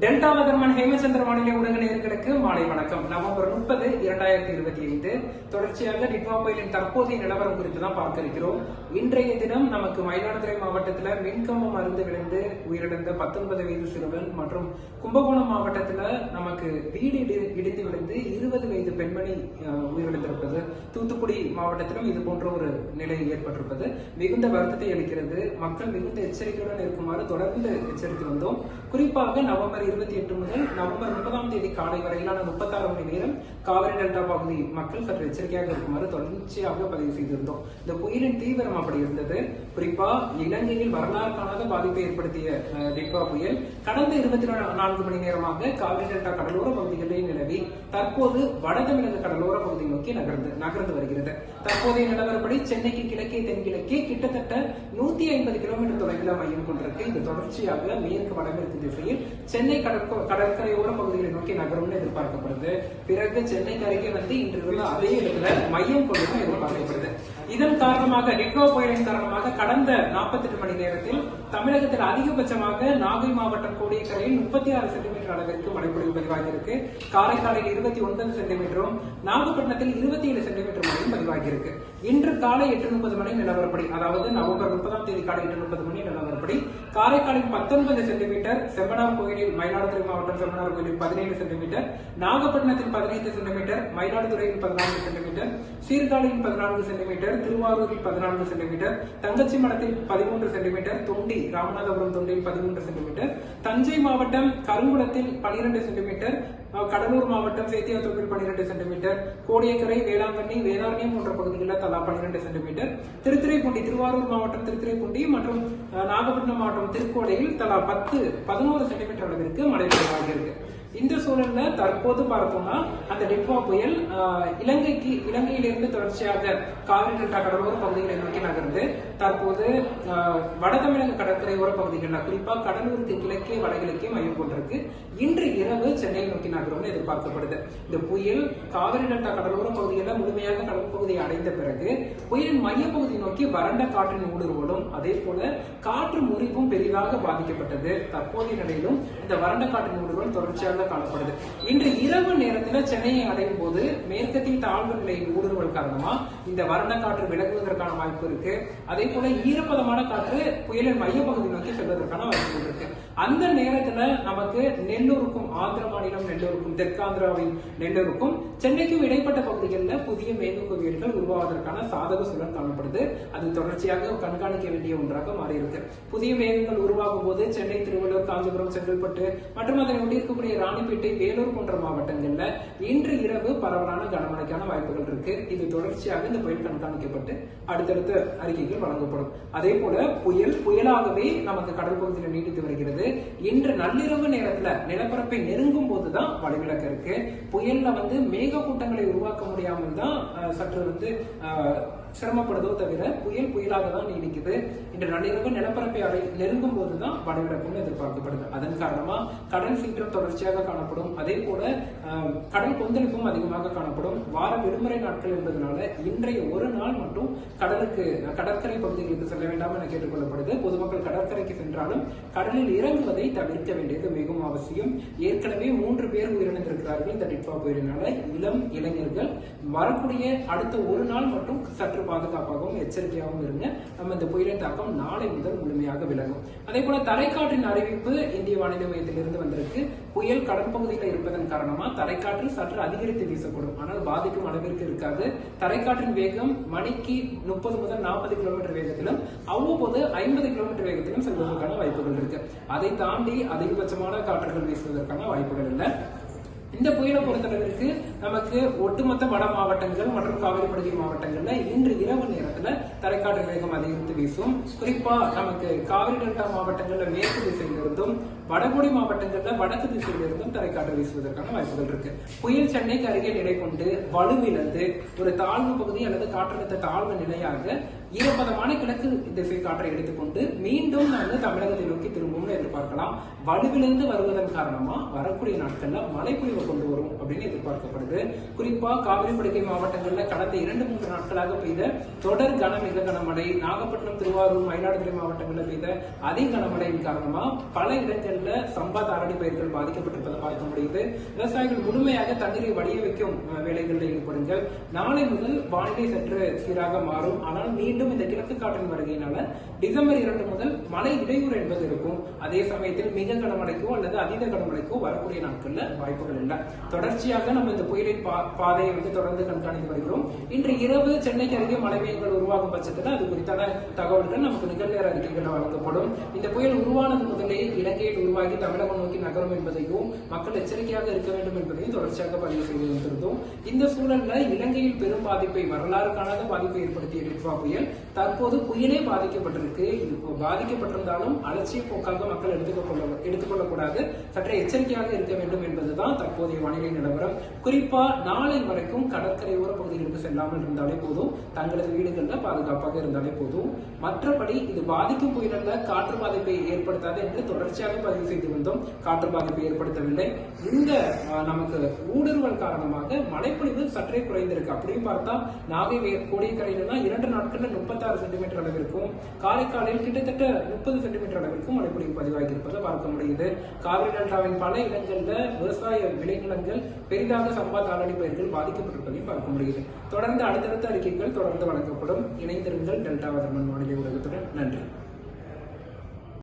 Delta நகர்மன் Hemachandra வானிலை ஊடக நேர்களுக்கு மாலை வணக்கம். நவம்பர் முப்பது இரண்டாயிரத்தி இருபத்தி ஐந்து. தொடர்ச்சியாக டிட்வா புயலின் தற்போதைய நிலவரம் குறித்து தான் பார்க்க இருக்கிறோம். இன்றைய தினம் நமக்கு மயிலாடுதுறை மாவட்டத்தில் மின்கம்பம் அருந்து விழுந்து உயிரிழந்த பத்தொன்பது வயது சிறுவன் மற்றும் கும்பகோணம் மாவட்டத்தில் நமக்கு வீடு இடி- இடிந்து விழுந்து இருபது வயது பெண்மணி உயிரிழந்திருப்பது. தூத்துக்குடி மாவட்டத்திலும் இது போன்ற ஒரு நிலை ஏற்பட்டிருப்பது. மிகுந்த வருத்தத்தை அளிக்கிறது. மக்கள் மிகுந்த எச்சரிக்கையுடன் இருக்குமாறு தொடர்ந்து எச்சரித்து வந்தோம். குறிப்பாக நவம்பர் இருபத்தி எட்டு முதல் நவம்பர் முப்பதாம் தேதி காலை வரையிலான முப்பத்தாறு மணி நேரம் காவிரி டெல்டா பகுதி மக்கள் சற்று எச்சரிக்கையாக இருக்குமாறு தொடர்ச்சியாக பதிவு செய்திருந்தோம். இந்த புயலின் தீவிரம் அப்படி இருந்தது. குறிப்பா இலங்கையில் வரலாறு காணாத பாதிப்பை ஏற்படுத்திய அஹ், புயல் கடந்த இருபத்தி நான்கு மணி நேரமாக காவிரி டெல்டா கடலோர பகுதிகளில் நிலவி தற்போது வடதமிழக கடலோர பகுதி நோக்கி நகர்ந்து நகர்ந்து வருகிறது. தற்போதைய நிலவரப்படி சென்னைக்கு கிழக்கே தென்கிழக்கே கிட்டத்தட்ட நூத்தி ஐம்பது கிலோமீட்டர் தொலைவில் மையம் கொண்டிருக்கு. இது தொடர்ச்சியாக மேற்கு வடமேற்கு திசையில் சென்னை கடற்கோ- கடற்கரையோர பகுதிகளை நோக்கி நகரும்னு எதிர்பார்க்கப்படுது. பிறகு சென்னைக்கு அருகே வந்து இன்று உள்ள அதே இடத்துல மையம் கொண்டு எதிர்பார்க்கப்படுது. இதன் காரணமாக நிக்கோ புயலின் காரணமாக கடந்த 48 மணி நேரத்தில் தமிழகத்தில் அதிகபட்சமாக நாகை மாவட்டம் கோடியக்கரையில் முப்பத்தி ஆறு சென்டிமீட்டர் அளவிற்கு மழைப்பொழிவு பதிவாகியிருக்கு. காரைக்காலில் இருபத்தி ஒன்பது சென்டிமீட்டரும் நாகப்பட்டினத்தில் இருபத்தி ஏழு சென்டிமீட்டர் மழையும் பதிவாகியிருக்கு. இன்று காலை எட்டு முப்பது மணி நிலவரப்படி அதாவது நவம்பர் முப்பதாம் தேதி காலை எட்டு முப்பது மணி நிலவரப்படி காரைக்காலில் பத்தொன்பது சென்டிமீட்டர் செம்பனார் கோயிலில் மயிலாடுதுறை மாவட்டம் செம்பனார் கோயிலில் பதினேழு சென்டிமீட்டர் நாகப்பட்டினத்தில் பதினைந்து சென்டிமீட்டர் மயிலாடுதுறையில் பதினான்கு சென்டிமீட்டர் சீர்காழியில் பதினான்கு சென்டிமீட்டர் திருவாரூரில் பதினான்கு சென்டிமீட்டர் தங்கச்சி மடத்தில் பதிமூன்று சென்டிமீட்டர் தொண்டி ராமநாதபுரம் தொண்டியில் பதிமூன்று சென்டிமீட்டர் தஞ்சை மாவட்டம் கருங்குளத்தில் பனிரெண்டு சென்டிமீட்டர் கடலூர் மாவட்டம் சேத்தியாத்தோப்பில் பனிரெண்டு சென்டிமீட்டர் கோடியக்கரை வேளாங்கண்ணி வேதாரண்யம் போன்ற பகுதிகளில் தலா பனிரெண்டு சென்டிமீட்டர் திருத்துறைப்பூண்டி திருவாரூர் மாவட்டம் திருத்துறைப்பூண்டி மற்றும் நாகப்பட்டினம் மாவட்டம் திருக்கோடையில் தலா பத்து பதினோரு சென்டிமீட்டர் அளவிற்கு மழை பதிவாகியிருக்கு சூழல்ல தற்போது பார்த்தோம்னா அந்த டெட்மா புயல் இலங்கைக்கு இலங்கையிலிருந்து தொடர்ச்சியாக காவிரி டெல்டா கடலோர பகுதிகளை நோக்கி நகர்ந்து தற்போது வட தமிழக கடற்கரையோர பகுதிகளில் குறிப்பா கடலூருக்கு கிழக்கே வடகிழக்கே மையம் கொண்டிருக்கு. இன்று இரவு சென்னையை நோக்கி நகரும்னு எதிர்பார்க்கப்படுது. இந்த புயல் காவிரி டெல்டா கடலோர பகுதிகளில் முழுமையாக கடல் பகுதியை அடைந்த பிறகு புயலின் மையப்பகுதி நோக்கி வறண்ட காற்றின் ஊடுருவலும் அதே போல காற்று முறிவும் பெரிதாக பாதிக்கப்பட்டது. தற்போதைய நிலையிலும் இந்த வறண்ட காற்றின் ஊடுருவல் தொடர்ச்சியாக காணப்படும் காணப்படுது இன்று இரவு நேரத்தில் சென்னையை அடையும் போது மேற்கத்திய தாழ்வு நிலை ஊடுருவல் காரணமா இந்த வறண்ட காற்று விலகுவதற்கான வாய்ப்பு இருக்கு. அதே போல ஈரப்பதமான காற்று புயலின் மையப்பகுதி நோக்கி செல்வதற்கான வாய்ப்புகள் இருக்கு. அந்த நேரத்துல நமக்கு நெல்லூருக்கும் ஆந்திர மாநிலம் நெல்லூருக்கும் தெற்காந்திராவின் நெல்லூருக்கும் சென்னைக்கும் இடைப்பட்ட பகுதிகளில் புதிய மேகக்குவியல்கள் உருவாவதற்கான சாதக சூழல் காணப்படுது. அது தொடர்ச்சியாக கண்காணிக்க வேண்டிய ஒன்றாக மாறி இருக்கு புதிய மேகங்கள் உருவாகும் போது சென்னை திருவள்ளூர் காஞ்சிபுரம் செங்கல்பட்டு மற்றும் அதனை ஒட்டியிருக்கக்கூடிய ராணிப்பேட்டை வேலூர் போன்ற மாவட்டங்கள்ல இன்று இரவு பரவலான கனமழைக்கான வாய்ப்புகள் இருக்கு. இது தொடர்ச்சியாக இந்த புயல் கண்காணிக்கப்பட்டு அடுத்தடுத்த அறிக்கைகள் வழங்கப்படும். அதே போல புயல் புயலாகவே நமக்கு கடல் பகுதியில் நீடித்து வருகிறது. இன்று நள்ளிரவு நேரத்துல நிலப்பரப்பை நெருங்கும் போதுதான் வழிவிலக்கு இருக்கு. புயல்ல வந்து மேக கூட்டங்களை உருவாக்க முடியாமல் தான் சற்று வந்து சிரமப்படுதோ தவிர புயல் புயலாக தான் நீடிக்குது. இன்று நள்ளிரவு நிலப்பரப்பை அடை நெருங்கும் போதுதான் வடகிழக்குன்னு எதிர்பார்க்கப்படுது. அதன் காரணமா கடல் சீற்றம் தொடர்ச்சியாக காணப்படும். அதே போல அஹ், கடல் கொந்தளிப்பும் அதிகமாக காணப்படும். வார விடுமுறை நாட்கள் என்பதனால இன்றைய ஒரு நாள் மட்டும் கடலுக்கு கடற்கரை பகுதிகளுக்கு செல்ல வேண்டாம் என கேட்டுக்கொள்ளப்படுது. பொதுமக்கள் கடற்கரைக்கு சென்றாலும் கடலில் இறங்குவதை தவிர்க்க வேண்டியது மிகவும் அவசியம். ஏற்கனவே மூன்று பேர் உயிரிழந்திருக்கிறார்கள் இந்த டிட்வா புயலினால. இளம் இளைஞர்கள் வரக்கூடிய அடுத்த ஒரு நாள் மட்டும் சற்று பாதுகாப்பாகவும் எச்சரிக்கையாகவும் இருங்க. நம்ம இந்த புயலின் தாக்கம் நாளை முதல் முழுமையாக விலகும். அதே போல தரைக்காற்றின் அறிவிப்பு இந்திய வானிலை மையத்திலிருந்து வந்திருக்கு. புயல் கடற்பகுதியில் இருப்பதன் காரணமா தரைக்காற்று சற்று அதிகரித்து வீசக்கூடும். ஆனால் பாதிக்கும் அளவிற்கு இருக்காது. தரைக்காற்றின் வேகம் மணிக்கு முப்பது முதல் நாற்பது கிலோமீட்டர் வேகத்திலும் அவ்வப்போது ஐம்பது கிலோமீட்டர் வேகத்திலும் செல்வதற்கான வாய்ப்புகள் இருக்கு. அதை தாண்டி அதிகபட்சமான காற்றுகள் வீசுவதற்கான வாய்ப்புகள் இல்லை. இந்த புயலை பொறுத்தளவிற்கு நமக்கு ஒட்டுமொத்த வட மாவட்டங்கள் மற்றும் காவிரிப்படுகை மாவட்டங்கள்ல இன்று இரவு நேரத்துல தரைக்காற்று வேகம் அதிகரித்து வீசும். குறிப்பா நமக்கு காவிரி டெல்டா மாவட்டங்கள்ல மேற்கு திசையிலிருந்தும் வடகோடி மாவட்டங்கள்ல வடக்கு திசையிலிருந்தும் தரைக்காற்று வீசுவதற்கான வாய்ப்புகள் இருக்கு. புயல் சென்னைக்கு அருகே நிலை கொண்டு வலுவிழந்து ஒரு தாழ்வு பகுதி அல்லது காற்றழுத்த தாழ்வு நிலையாக ஈரப்பதமான கிழக்கு திசை காற்றை எடுத்துக்கொண்டு மீண்டும் வந்து தமிழகத்தை நோக்கி திரும்பும்னு எதிர்பார்க்கலாம். வலுவிழந்து வருவதன் காரணமா வரக்கூடிய நாட்கள்ல மழைப்பொழிவை கொண்டு வரும் அப்படின்னு எதிர்பார்க்கப்படுது. குறிப்பா காவிரி படுகை மாவட்டங்கள்ல கடந்த இரண்டு மூன்று நாட்களாக பெய்த தொடர் கன மிக கனமழை நாகப்பட்டினம் திருவாரூர் மயிலாடுதுறை மாவட்டங்களில் பெய்த அதிக கனமழையின் காரணமா பல இடங்கள்ல சம்பா தாரடி பயிர்கள் பாதிக்கப்பட்டிருப்பதை பார்க்க முடியுது. விவசாயிகள் முழுமையாக தண்ணீரை வடிய வைக்கும் வேலைகளில் ஈடுபடுங்கள். நாளை முதல் வானிலை சற்று சீராக மாறும். ஆனால் மீண்டும் இந்த கிழக்கு காற்றின் வருகையினால டிசம்பர் இரண்டு முதல் மழை இடையூறு என்பது இருக்கும். அதே சமயத்தில் மிக கனமழைக்கோ அல்லது அதீத கனமழைக்கோ வரக்கூடிய நாட்கள்ல வாய்ப்புகள் இல்லை. தொடர்ச்சியாக நம்ம இந்த புயலின் பா- பாதையை வந்து தொடர்ந்து கண்காணித்து வருகிறோம். இன்று இரவு சென்னைக்கு அருகே மழை உருவாகும் பட்சத்தில் அது குறித்தான தகவல்கள் நமக்கு நிகழ்நேர அறிக்கைகள் வழங்கப்படும். இந்த புயல் உருவானது முதலே இலங்கையில் உருவாகி தமிழகம் நோக்கி நகரும் என்பதையும் மக்கள் எச்சரிக்கையாக இருக்க வேண்டும் என்பதையும் தொடர்ச்சியாக பதிவு செய்து வந்திருந்தோம் இந்த சூழல்ல இலங்கையில் பெரும் பாதிப்பை வரலாறு காணாத பாதிப்பை ஏற்படுத்திய டிட்வா புயல் தற்போது புயலே பாதிக்கப்பட்டிருக்கு. இது பாதிக்கப்பட்டிருந்தாலும் அலட்சிய போக்காக மக்கள் எடுத்துக்கொள்ள எடுத்துக்கொள்ளக்கூடாது. சற்றே எச்சரிக்கையாக இருக்க வேண்டும் என்பதுதான் தற்போதைய வானிலை நிலவரம். குறிப்பா நாளை வரைக்கும் கடற்கரையோர பகுதிகளுக்கு செல்லாமல் இருந்தாலே போதும். தங்களது வீடுகள்ல பாதுகாப்பாக இருந்தாலே போதும். மற்றபடி இது பாதிக்கும் புயலில் காற்று பாதிப்பை ஏற்படுத்தாது என்று தொடர்ச்சியாக பதிவு செய்து வந்தோம். காற்று பாதிப்பை ஏற்படுத்தவில்லை. இந்த நமக்கு ஊடுருவல் காரணமாக மழைப்பொழிவு சற்றே குறைந்திருக்கு. அப்படின்னு பார்த்தா நாகை வே- கோடியக்கரையில இரண்டு நாட்கள்ல முப்பத்தாறு சென்டிமீட்டர் அளவிற்கும் காரைக்காலில் கிட்டத்தட்ட முப்பது சென்டிமீட்டர் அளவிற்கும் மழைப்பொழிவு பதிவாகி இருப்பதை பார்க்க முடியுது. காவிரி டெல்டாவின் பல இடங்கள்ல விவசாய விளைநிலங்கள் பெரிதாக சம்பா தாளடி பயிர்கள் பாதிக்கப்பட்டிருப்பதையும் பார்க்க முடிகிறது. தொடர்ந்து அடுத்தடுத்த அறிக்கைகள் தொடர்ந்து வழங்கப்படும். இணைந்திருங்கள் டெல்டா வதர்மன் வானிலை உலகத்துடன். நன்றி.